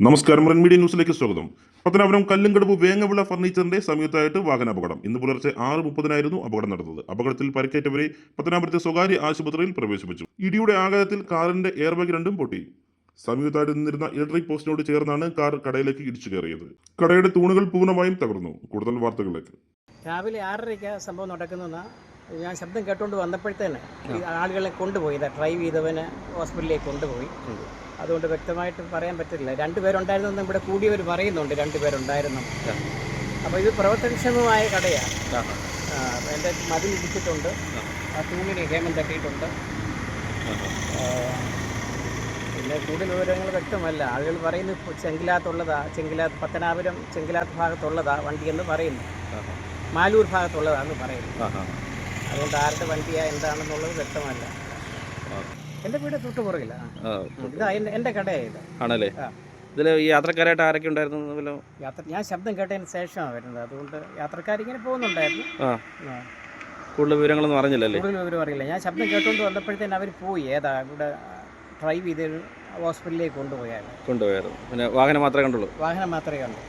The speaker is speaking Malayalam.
നമസ്കാരം റൺ മീഡിയ ന്യൂസിലേക്ക് സ്വാഗതം. പത്തനാപുരം കല്ലുംകടവ് വേങ്ങവിള ഫർണിച്ചറിന്റെ സംയുക്തമായിട്ട് വാഹനാപകടം. ഇന്ന് പുലർച്ചെ ആറ് മുപ്പതിനായിരുന്നു അപകടം നടന്നത്. അപകടത്തിൽ പരിക്കേറ്റവരെ പത്തനാപുരത്തെ സ്വകാര്യ ആശുപത്രിയിൽ പ്രവേശിപ്പിച്ചു. ഇടിയുടെ ആഘാതത്തിൽ കാറിന്റെ എയർബാഗ് രണ്ടും പൊട്ടി. സംയുക്തമായിട്ട് നിന്നിരുന്ന ഇലക്ട്രിക് പോസ്റ്റിനോട് ചേർന്നാണ് കാർ കടയിലേക്ക് ഇടിച്ചു കയറിയത്. കടയുടെ തൂണുകൾ പൂർണമായും തകർന്നു. കൂടുതൽ വാർത്തകളിലേക്ക്. രാവിലെ ആറരയ്ക്ക് സംഭവം നടക്കുന്നതെന്ന് ഞാൻ ശബ്ദം കേട്ടുകൊണ്ട് വന്നപ്പോഴത്തേന് ഈ ആളുകളെ കൊണ്ടുപോയി ഡ്രൈവ് ചെയ്തവന് ഹോസ്പിറ്റലിലേക്ക് കൊണ്ടുപോയി. അതുകൊണ്ട് വ്യക്തമായിട്ട് പറയാൻ പറ്റില്ല. രണ്ടുപേരുണ്ടായിരുന്നെന്ന് ഇവിടെ കൂടിയവർ പറയുന്നുണ്ട് രണ്ടുപേരുണ്ടായിരുന്നു അപ്പോൾ ഇത് പ്രവർത്തനക്ഷമമായ കടയാണ് എന്റെ മതിൽ ഇടിച്ചിട്ടുണ്ട്. ആ. തൂങ്ങിന് ഹേമം തട്ടിയിട്ടുണ്ട്. പിന്നെ കൂടുതൽ വിവരങ്ങൾ വ്യക്തമല്ല. ആളുകൾ പറയുന്നു ചെങ്കിലാത്തുള്ളതാ ചെങ്കിലാത്ത് പത്തനാപുരം ചെങ്കിലാത്ത് ഭാഗത്തുള്ളതാ വണ്ടി എന്ന് പറയുന്നു. മാലൂർ ഭാഗത്തുള്ളതാന്ന് പറയുന്നു. അതുകൊണ്ട് ആരുടെ വണ്ടിയാ എന്താണെന്നുള്ളത് വ്യക്തമല്ല. എന്റെ വീട് തൊട്ട് പുറകില്ല എന്റെ ഇതാ എന്റെ ഇത്. ആണല്ലേ. ഇതിൽ ഈ യാത്രക്കാരായിട്ട് ആരൊക്കെ ഉണ്ടായിരുന്നു? യാത്ര ഞാൻ ശബ്ദം കേട്ടതിന് ശേഷമാണ് വരുന്നത്. അതുകൊണ്ട് യാത്രക്കാരിങ്ങനെ പോകുന്നുണ്ടായിരുന്നു. കൂടുതൽ വിവരങ്ങളൊന്നും അറിഞ്ഞില്ലല്ലേ? കൂടുതൽ വിവരം അറിയില്ല. ഞാൻ ശബ്ദം കേട്ടുകൊണ്ട് വന്നപ്പോഴത്തേന് അവർ പോയി. ഏതാ ഇവിടെ ഡ്രൈവ് ചെയ്ത് ഹോസ്പിറ്റലിലേക്ക് കൊണ്ടുപോയായിരുന്നു. കൊണ്ടുപോയായിരുന്നു. പിന്നെ വാഹനം മാത്രമേ കണ്ടുള്ളൂ? വാഹനം മാത്രമേ കണ്ടു